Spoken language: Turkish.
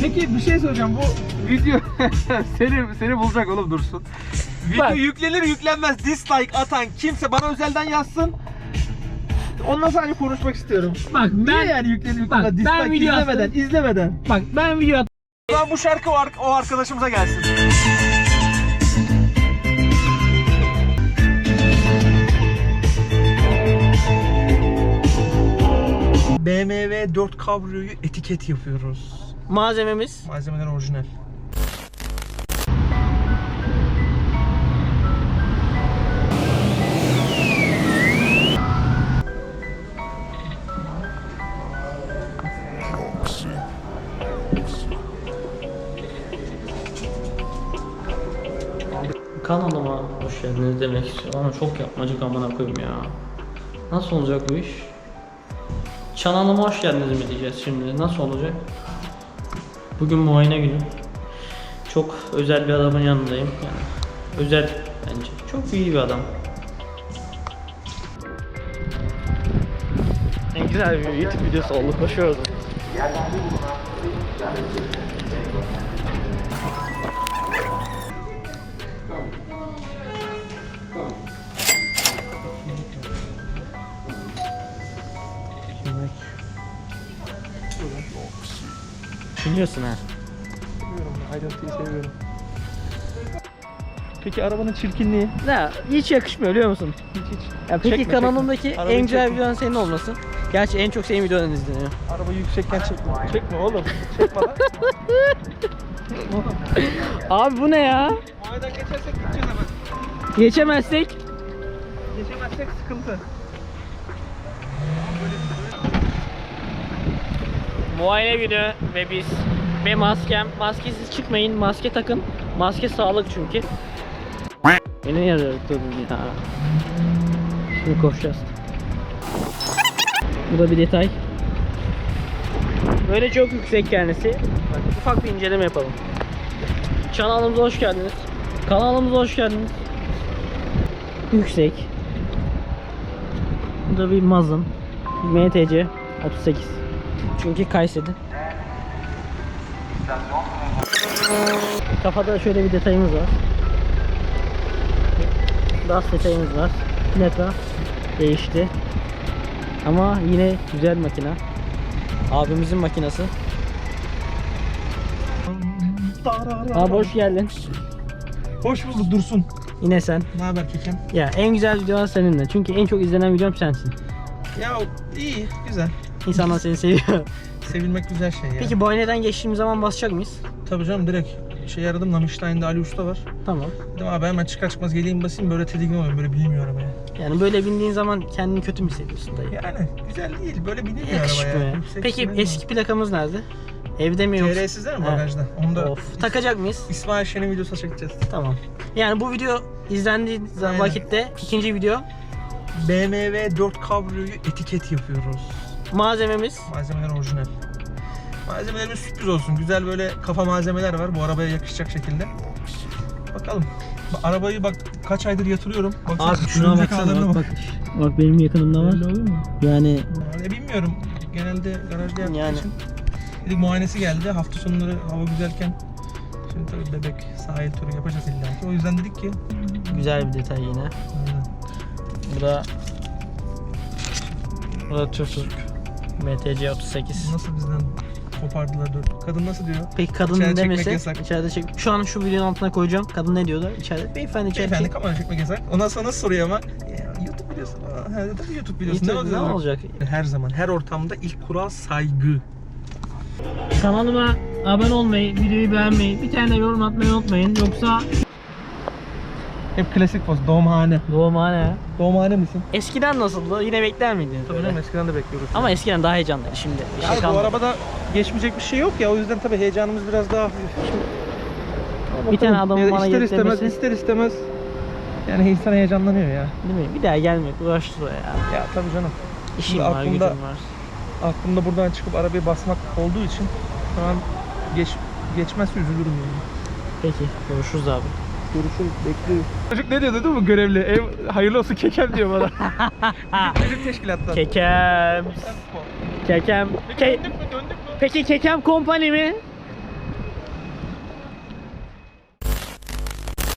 Peki bir şey soracağım. Bu video seni seni bulacak oğlum dursun. Video Bak. yüklenir yüklenmez dislike atan kimse bana özelden yazsın. Onunla sadece konuşmak istiyorum. Bak Niye ben yani yüklenir Bak, yüklenmez ben dislike video izlemeden attım. izlemeden. bak ben video at- O zaman bu şarkı o, o arkadaşımıza gelsin. BMW 4 Cabrio'yu etiket yapıyoruz. Malzememiz Malzemeler orijinal. Kanalıma hoş geldiniz demek istiyorum ama çok yapmacık amına koyayım ya. Nasıl olacak bu iş? Kanalıma hoş geldiniz mi diyeceğiz şimdi? Nasıl olacak? Bugün muayene günü. Çok özel bir adamın yanındayım. Yani özel bence. Çok iyi bir adam. En güzel bir YouTube videosu oldu. Koşuyoruz. Biliyorsun ha. Seviyorum ben, ayrıntıyı seviyorum. Peki arabanın çirkinliği? Ya hiç yakışmıyor biliyor musun? Hiç hiç. Ya peki Çekme, kanalımdaki çekme. Arabayı en güzel çekme. videon senin olmasın. Gerçi en çok senin videon izleniyor. Arabayı yüksekken çekme. Çekme oğlum. Çekme lan. Abi bu ne ya? Muayeneden geçersek gideceğiz hemen. Geçemezsek Geçemezsek sıkıntı. Muayene günü ve biz ve maskem maskesiz çıkmayın maske takın maske sağlık çünkü. Beni durdun ya. Şimdi koşacağız. Bu da bir detay. Böyle çok yüksek kendisi Bak, ufak bir inceleme yapalım. Kanalımıza hoş geldiniz. Kanalımıza hoş geldiniz. Yüksek. Bu da bir mazın. MTC 38 çünkü Kayseri. Kafada şöyle bir detayımız var. Das detayımız var. Plaka değişti. Ama yine güzel makina. Abimizin makinası. Abi hoş geldin. Hoş bulduk Dursun. Yine sen. Ne haber Kekem? Ya en güzel videolar seninle. Çünkü en çok izlenen videom sensin. Ya iyi, güzel. İnsanlar seni seviyor. Sevilmek güzel şey ya. Peki boyneden geçtiğimiz zaman basacak mıyız? Tabii canım direkt şey aradım Namiştayn'da Ali Usta var. Tamam. Dedim abi hemen çıkar çıkmaz geleyim basayım böyle tedirgin oluyorum böyle bilmiyor arabaya. Yani böyle bindiğin zaman kendini kötü mü hissediyorsun dayı? Yani güzel değil böyle binilmiyor Yakışıklı arabaya. mı? Yüksek Peki eski plakamız nerede? Evde mi yoksa? TR'sizler mi Ha. bagajda? Onu da Of. Takacak mıyız? İsmail Şen'in videosuna çekeceğiz. Tamam. Yani bu video izlendiği zaman Aynen. vakitte ikinci video BMW 4 Cabrio'yu etiket yapıyoruz. Malzememiz Malzemeler orijinal. Malzemelerimiz sürpriz olsun. Güzel böyle kafa malzemeler var bu arabaya yakışacak şekilde. Bakalım. Bak, Arabayı bak kaç aydır yatırıyorum. Baksana, örümcek ağlarına bak. Bak benim yakınımda var. Öyle olur mu? Yani Yani bilmiyorum. Genelde garajda yaptığı Yani. için. Dedik muayenesi geldi. Hafta sonları hava güzelken. Şimdi tabii bebek sahil turu yapacağız illa ki. O yüzden dedik ki. güzel bir detay yine. Aynen. Bu da Bu da Türk MTC 38. Nasıl bizden kopardılar dört. Kadın nasıl diyor? Peki kadın İçeride çekmek demese yasak. içeride çek. Şu an şu videonun altına koyacağım. Kadın ne diyordu? İçeride. Beyefendi içeride. Beyefendi kamera çekmek yasak. Ondan sonra nasıl soruyor ama? Ya, YouTube biliyorsun. Aa, he, tabii YouTube biliyorsun. YouTube, ne olacak? Her zaman, her ortamda ilk kural saygı. Kanalıma abone olmayı, videoyu beğenmeyi, bir tane yorum atmayı unutmayın. Yoksa Hep klasik poz. Doğumhane. doğumhane. Doğumhane misin? Eskiden nasıldı? Yine bekler miydiniz? Tabii canım eskiden de bekliyoruz. Ama eskiden daha heyecanlıydı şimdi. Bir şey bu kalmadı. arabada geçmeyecek bir şey yok ya. O yüzden tabii heyecanımız biraz daha hafif. Şimdi... Bir tane adamın Ya bana ister gelip istemez, demesi- ister istemez yani insan heyecanlanıyor ya. Değil mi? Bir daha gelmek uğraştır o ya. Ya tabii canım. İşim Şimdi var, aklımda- gücüm var. Aklımda buradan çıkıp arabaya basmak olduğu için şu an geç, geçmezse üzülürüm yani. Peki, görüşürüz abi. Görüşürüz, bekliyoruz. Çocuk ne diyordu değil mi görevli? Ev hayırlı olsun kekem diyor bana. bizim, teşkilattan. Kekem. Kekem. Ke- Döndük mü döndük mü? Peki Kekem Company mi?